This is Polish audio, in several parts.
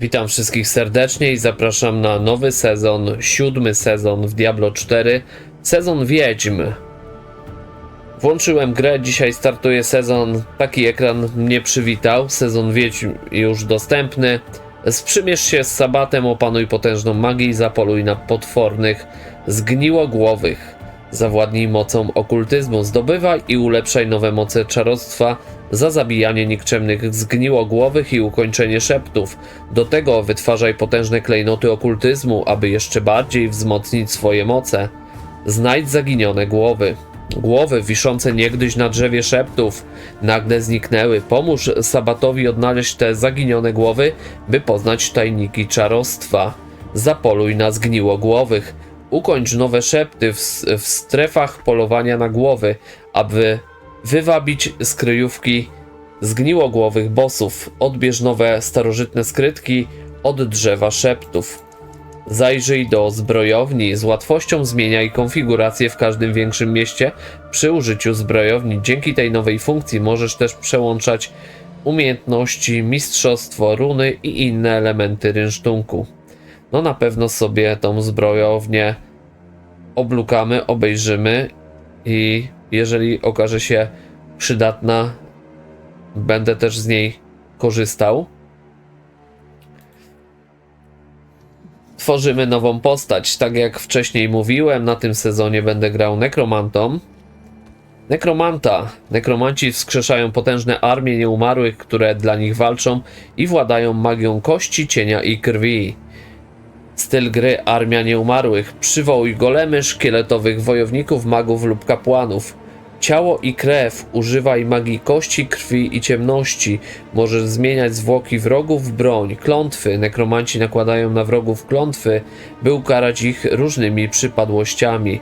Witam wszystkich serdecznie i zapraszam na nowy sezon, siódmy sezon w Diablo 4, sezon Wiedźm. Włączyłem grę, dzisiaj startuje sezon, taki ekran mnie przywitał, sezon Wiedźm już dostępny. Sprzymierz się z Sabatem, opanuj potężną magię i zapoluj na potwornych zgniłogłowych. Zawładnij mocą okultyzmu, zdobywaj i ulepszaj nowe moce czarostwa za zabijanie nikczemnych zgniłogłowych i ukończenie szeptów. Do tego wytwarzaj potężne klejnoty okultyzmu, aby jeszcze bardziej wzmocnić swoje moce. Znajdź zaginione głowy. Głowy wiszące niegdyś na drzewie szeptów nagle zniknęły. Pomóż Sabatowi odnaleźć te zaginione głowy, by poznać tajniki czarostwa. Zapoluj na zgniłogłowych. Ukończ nowe szepty w, w strefach polowania na głowy, aby wywabić z kryjówki zgniłogłowych bossów. Odbierz nowe starożytne skrytki od drzewa szeptów. Zajrzyj do zbrojowni. Z łatwością zmieniaj konfigurację w każdym większym mieście przy użyciu zbrojowni. Dzięki tej nowej funkcji możesz też przełączać umiejętności, mistrzostwo, runy i inne elementy rynsztunku. No na pewno sobie tą zbrojownię oblukamy, obejrzymy i jeżeli okaże się przydatna, będę też z niej korzystał. Tworzymy nową postać. Tak jak wcześniej mówiłem, na tym sezonie będę grał nekromantą. Nekromanta. Nekromanci wskrzeszają potężne armie nieumarłych, które dla nich walczą i władają magią kości, cienia i krwi. Styl gry Armia Nieumarłych. Przywołuj golemy, szkieletowych wojowników, magów lub kapłanów. Ciało i krew. Używaj magii kości, krwi i ciemności. Możesz zmieniać zwłoki wrogów w broń. Klątwy. Nekromanci nakładają na wrogów klątwy, by ukarać ich różnymi przypadłościami.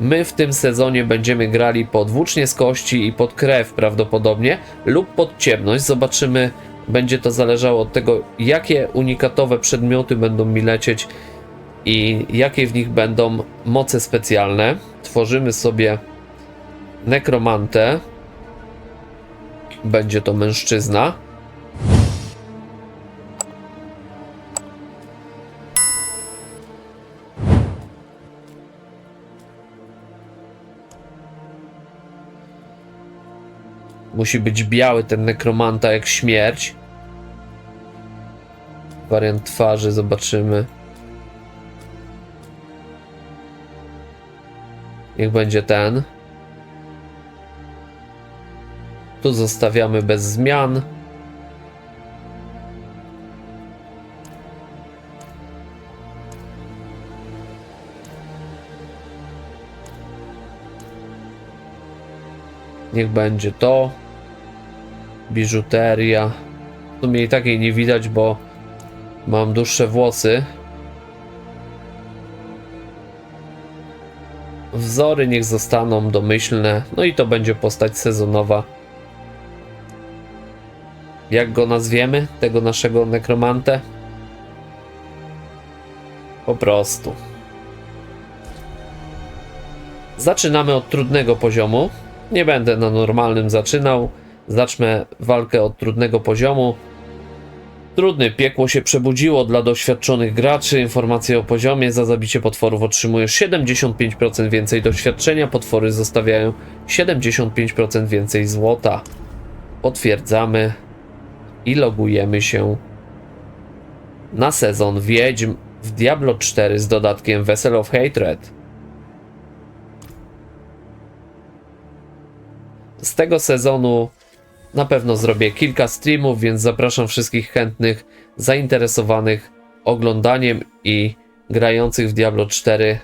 My w tym sezonie będziemy grali pod włócznie z kości i pod krew prawdopodobnie, lub pod ciemność. Zobaczymy, będzie to zależało od tego, jakie unikatowe przedmioty będą mi lecieć i jakie w nich będą moce specjalne. Tworzymy sobie nekromantę. Będzie to mężczyzna. Musi być biały ten nekromanta jak śmierć. Wariant twarzy zobaczymy. Niech będzie ten. Tu zostawiamy bez zmian. Niech będzie to. Biżuteria. W sumie i takiej nie widać, bo mam dłuższe włosy. Wzory niech zostaną domyślne. No i to będzie postać sezonowa. Jak go nazwiemy? Tego naszego nekromantę? Po prostu. Zaczynamy od trudnego poziomu. Nie będę na normalnym zaczynał. Zacznę walkę od trudnego poziomu. Trudny, piekło się przebudziło dla doświadczonych graczy. Informacje o poziomie. Za zabicie potworów otrzymujesz 75% więcej doświadczenia. Potwory zostawiają 75% więcej złota. Potwierdzamy i logujemy się na sezon Wiedźm w Diablo 4 z dodatkiem Vessel of Hatred. Z tego sezonu na pewno zrobię kilka streamów, więc zapraszam wszystkich chętnych, zainteresowanych oglądaniem i grających w Diablo 4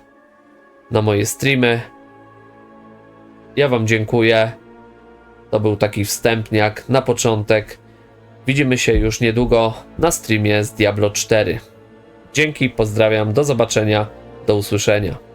na moje streamy. Ja Wam dziękuję. To był taki wstępniak na początek. Widzimy się już niedługo na streamie z Diablo 4. Dzięki, pozdrawiam, do zobaczenia, do usłyszenia.